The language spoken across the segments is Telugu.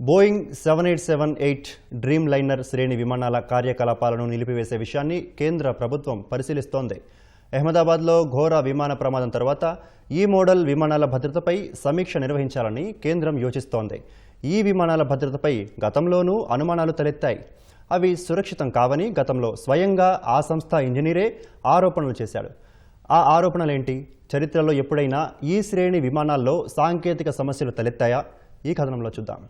Boeing seven eight seven eight Dreamliner శ్రేణి విమానాల కార్యకలాపాలను నిలిపివేసే విషయాన్ని కేంద్ర ప్రభుత్వం పరిశీలిస్తోంది. అహ్మదాబాద్లో ఘోర విమాన ప్రమాదం తర్వాత ఈ మోడల్ విమానాల భద్రతపై సమీక్ష నిర్వహించాలని కేంద్రం యోచిస్తోంది. ఈ విమానాల భద్రతపై గతంలోనూ అనుమానాలు తలెత్తాయి. అవి సురక్షితం కావని గతంలో స్వయంగా ఆ సంస్థ ఇంజనీరే ఆరోపణలు చేశాడు. ఆ ఆరోపణలేంటి? చరిత్రలో ఎప్పుడైనా ఈ శ్రేణి విమానాల్లో సాంకేతిక సమస్యలు తలెత్తాయా? ఈ కథనంలో చూద్దాం.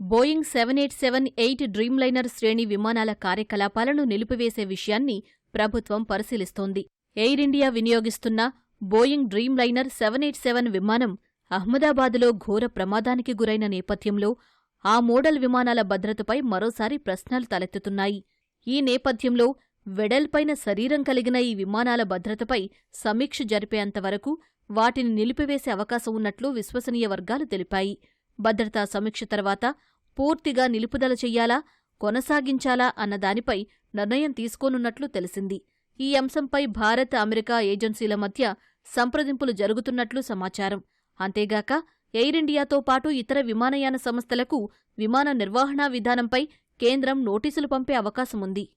Boeing seven eight seven eight Dreamliner శ్రేణి విమానాల కార్యకలాపాలను నిలిపివేసే విషయాన్ని ప్రభుత్వం పరిశీలిస్తోంది. Air India వినియోగిస్తున్న Boeing Dreamliner seven eight seven విమానం అహ్మదాబాదులో ఘోర ప్రమాదానికి గురైన నేపథ్యంలో ఆ మోడల్ విమానాల భద్రతపై మరోసారి ప్రశ్నలు తలెత్తుతున్నాయి. ఈ నేపథ్యంలో వెడల్పైన శరీరం కలిగిన ఈ విమానాల భద్రతపై సమీక్ష జరిపేంతవరకు వాటిని నిలిపివేసే అవకాశం ఉన్నట్లు విశ్వసనీయ వర్గాలు తెలిపాయి. భద్రతా సమీక్ష తర్వాత పూర్తిగా నిలుపుదల చెయ్యాలా కొనసాగించాలా అన్న దానిపై నిర్ణయం తీసుకోనున్నట్లు తెలిసింది. ఈ అంశంపై భారత్ అమెరికా ఏజెన్సీల మధ్య సంప్రదింపులు జరుగుతున్నట్లు సమాచారం. అంతేగాక ఎయిర్ ఇండియాతో పాటు ఇతర విమానయాన సంస్థలకు విమాన నిర్వహణా విధానంపై కేంద్రం నోటీసులు పంపే అవకాశముంది.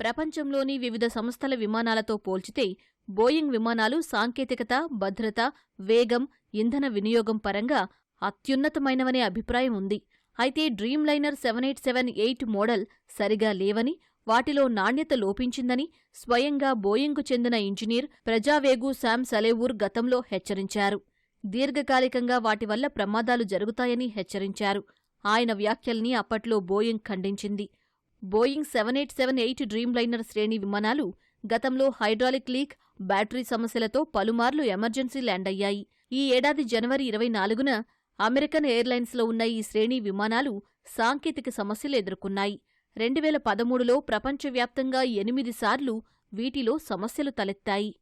ప్రపంచంలోని వివిధ సంస్థల విమానాలతో పోల్చితే బోయింగ్ విమానాలు సాంకేతికత భద్రత వేగం ఇంధన వినియోగం పరంగా అత్యున్నతమైనవనే అభిప్రాయం ఉంది. అయితే Dreamliner seven eight seven eight model సరిగా లేవని వాటిలో నాణ్యత లోపించిందని స్వయంగా బోయింగ్కు చెందిన ఇంజనీర్ ప్రజావేగు శామ్ సలేవూర్ గతంలో హెచ్చరించారు. దీర్ఘకాలికంగా వాటి వల్ల ప్రమాదాలు జరుగుతాయని హెచ్చరించారు. ఆయన వ్యాఖ్యల్ని అప్పట్లో బోయింగ్ ఖండించింది. Boeing seven eight seven eight Dreamliner శ్రేణి విమానాలు గతంలో హైడ్రాలిక్ లీక్ బ్యాటరీ సమస్యలతో పలుమార్లు ఎమర్జెన్సీ ల్యాండ్ అయ్యాయి. ఈ ఏడాది జనవరి ఇరవై నాలుగున అమెరికన్ ఎయిర్లైన్స్లో ఉన్న ఈ శ్రేణి విమానాలు సాంకేతిక సమస్యలు ఎదుర్కొన్నాయి. రెండు వేల పదమూడులో ప్రపంచవ్యాప్తంగా ఎనిమిది సార్లు వీటిలో సమస్యలు తలెత్తాయి.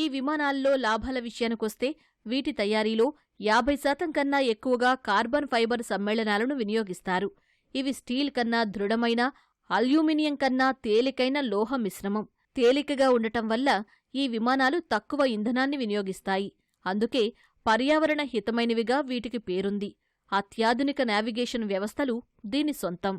ఈ విమానాల్లో లాభాల విషయానికొస్తే వీటి తయారీలో యాభై శాతం కన్నా ఎక్కువగా కార్బన్ ఫైబర్ సమ్మేళనాలను వినియోగిస్తారు. ఇవి స్టీల్ కన్నా దృఢమైన అల్యూమినియం కన్నా తేలికైన లోహ మిశ్రమం. తేలికగా ఉండటం వల్ల ఈ విమానాలు తక్కువ ఇంధనాన్ని వినియోగిస్తాయి. అందుకే పర్యావరణ హితమైనవిగా వీటికి పేరుంది. అత్యాధునిక నావిగేషన్ వ్యవస్థలు దీని సొంతం.